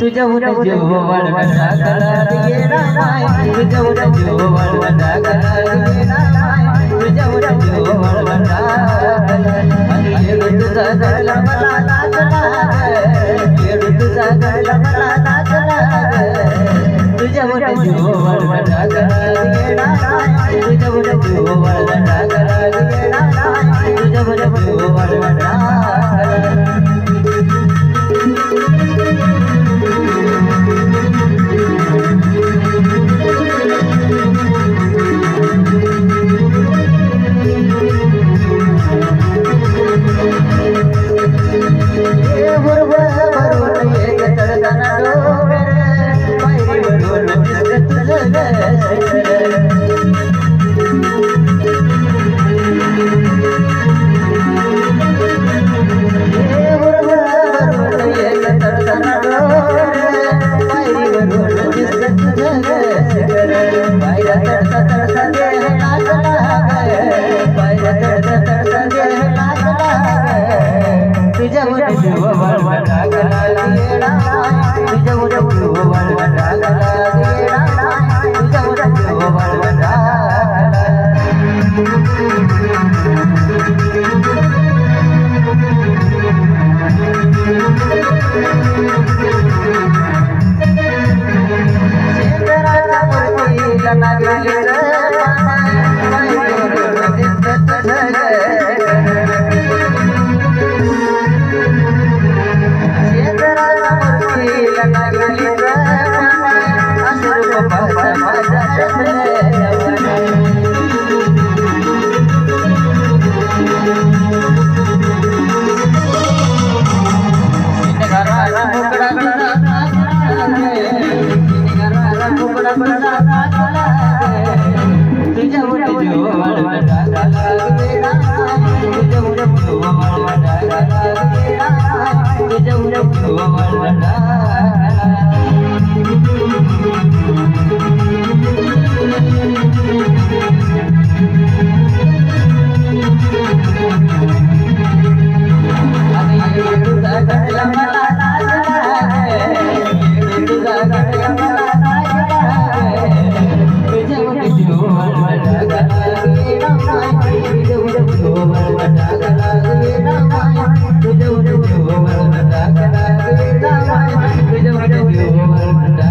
तुझ्या उन जीव तुझ्या उन तुझ्या तुझ्या ಸದ ಸದ ಸದ la la la la la Thank you.